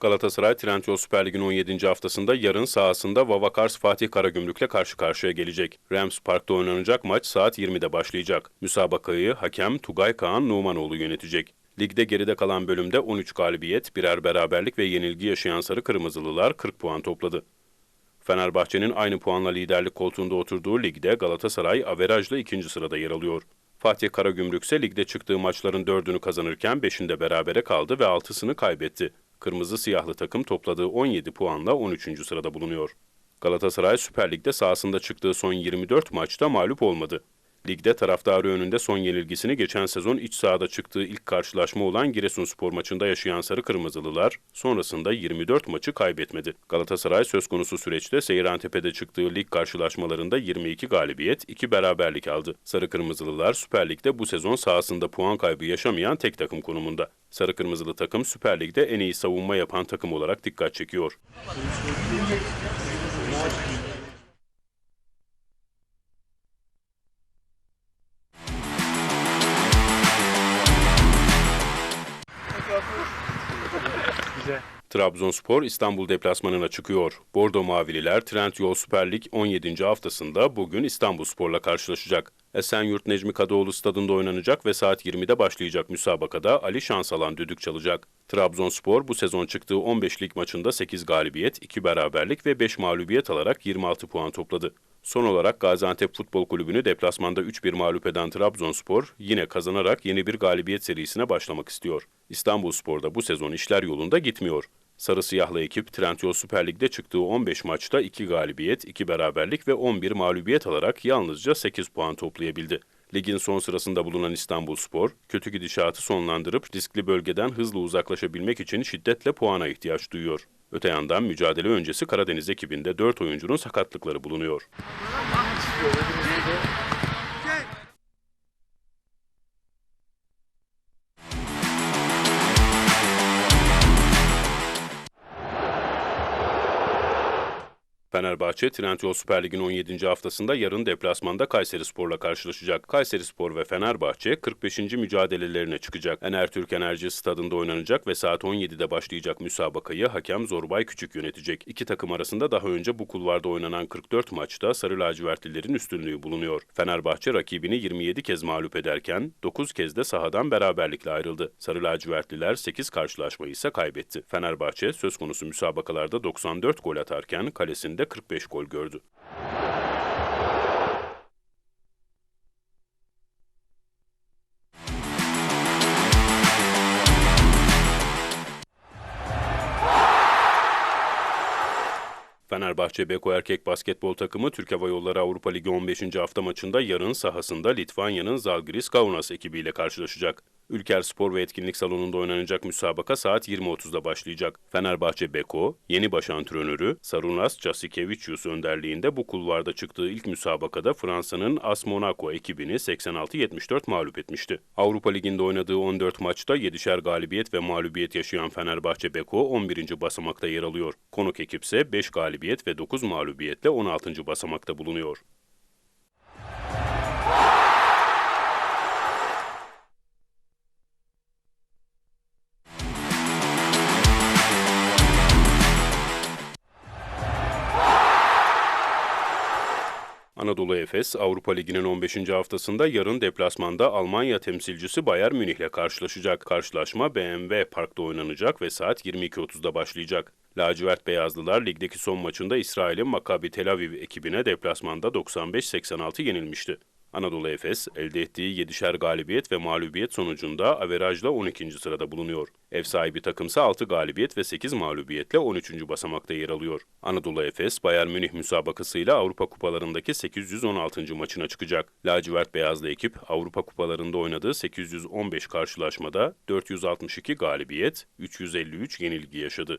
Galatasaray Trendyol Süper Lig'in 17. haftasında yarın sahasında Vavakars Fatih Karagümrük'le karşı karşıya gelecek. Rams Park'ta oynanacak maç saat 20'de başlayacak. Müsabakayı hakem Tugay Kaan Numanoğlu yönetecek. Ligde geride kalan bölümde 13 galibiyet, birer beraberlik ve yenilgi yaşayan Sarı Kırmızılılar 40 puan topladı. Fenerbahçe'nin aynı puanla liderlik koltuğunda oturduğu ligde Galatasaray averajla ikinci sırada yer alıyor. Fatih Karagümrük ise ligde çıktığı maçların dördünü kazanırken beşinde berabere kaldı ve altısını kaybetti. Kırmızı siyahlı takım topladığı 17 puanla 13. sırada bulunuyor. Galatasaray Süper Lig'de sahasında çıktığı son 24 maçta mağlup olmadı. Ligde taraftarı önünde son yenilgisini geçen sezon iç sahada çıktığı ilk karşılaşma olan Giresunspor maçında yaşayan Sarı Kırmızılılar sonrasında 24 maçı kaybetmedi. Galatasaray söz konusu süreçte Seyrantepe'de çıktığı lig karşılaşmalarında 22 galibiyet, 2 beraberlik aldı. Sarı Kırmızılılar Süper Lig'de bu sezon sahasında puan kaybı yaşamayan tek takım konumunda. Sarı Kırmızılı takım Süper Lig'de en iyi savunma yapan takım olarak dikkat çekiyor. Trabzonspor İstanbul deplasmanına çıkıyor. Bordo Mavililer Trendyol Süper Lig 17. haftasında bugün İstanbulspor'la karşılaşacak. Esenyurt Necmi Kadıoğlu stadında oynanacak ve saat 20'de başlayacak müsabakada Ali Şansalan düdük çalacak. Trabzonspor bu sezon çıktığı 15 lig maçında 8 galibiyet, 2 beraberlik ve 5 mağlubiyet alarak 26 puan topladı. Son olarak Gaziantep Futbol Kulübü'nü deplasmanda 3-1 mağlup eden Trabzonspor yine kazanarak yeni bir galibiyet serisine başlamak istiyor. İstanbulspor'da bu sezon işler yolunda gitmiyor. Sarı siyahlı ekip Trendyol Süper Lig'de çıktığı 15 maçta 2 galibiyet, 2 beraberlik ve 11 mağlubiyet alarak yalnızca 8 puan toplayabildi. Ligin son sırasında bulunan İstanbulspor, kötü gidişatı sonlandırıp riskli bölgeden hızlı uzaklaşabilmek için şiddetle puana ihtiyaç duyuyor. Öte yandan mücadele öncesi Karadeniz ekibinde 4 oyuncunun sakatlıkları bulunuyor. Fenerbahçe, Trendyol Süper Lig'in 17. haftasında yarın deplasmanda Kayserispor'la karşılaşacak. Kayserispor ve Fenerbahçe 45. mücadelelerine çıkacak. Enertürk Enerji Stadında oynanacak ve saat 17'de başlayacak müsabakayı hakem Zorbay Küçük yönetecek. İki takım arasında daha önce bu kulvarda oynanan 44 maçta Sarı Lacivertlilerin üstünlüğü bulunuyor. Fenerbahçe rakibini 27 kez mağlup ederken 9 kez de sahadan beraberlikle ayrıldı. Sarı Lacivertliler 8 karşılaşmayı ise kaybetti. Fenerbahçe söz konusu müsabakalarda 94 gol atarken kalesinde 45 gol gördü. Fenerbahçe Beko erkek basketbol takımı Türk Hava Yolları Avrupa Ligi 15. hafta maçında yarın sahasında Litvanya'nın Zalgiris Kaunas ekibiyle karşılaşacak. Ülker Spor ve Etkinlik Salonu'nda oynanacak müsabaka saat 20.30'da başlayacak. Fenerbahçe Beko, yeni baş antrenörü Sarunas Jasikevicius önderliğinde bu kulvarda çıktığı ilk müsabakada Fransa'nın AS Monaco ekibini 86-74 mağlup etmişti. Avrupa Ligi'nde oynadığı 14 maçta 7'şer galibiyet ve mağlubiyet yaşayan Fenerbahçe Beko 11. basamakta yer alıyor. Konuk ekipse 5 galibiyet ve 9 mağlubiyetle 16. basamakta bulunuyor. Anadolu Efes, Avrupa Ligi'nin 15. haftasında yarın deplasmanda Almanya temsilcisi Bayern Münih'le karşılaşacak. Karşılaşma BMW Park'ta oynanacak ve saat 22.30'da başlayacak. Lacivert Beyazlılar ligdeki son maçında İsrail'in Maccabi Tel Aviv ekibine deplasmanda 95-86 yenilmişti. Anadolu Efes elde ettiği 7'şer galibiyet ve mağlubiyet sonucunda averajla 12. sırada bulunuyor. Ev sahibi takımsa 6 galibiyet ve 8 mağlubiyetle 13. basamakta yer alıyor. Anadolu Efes, Bayern Münih müsabakasıyla Avrupa Kupalarındaki 816. maçına çıkacak. Lacivert Beyazlı ekip Avrupa Kupalarında oynadığı 815 karşılaşmada 462 galibiyet, 353 yenilgi yaşadı.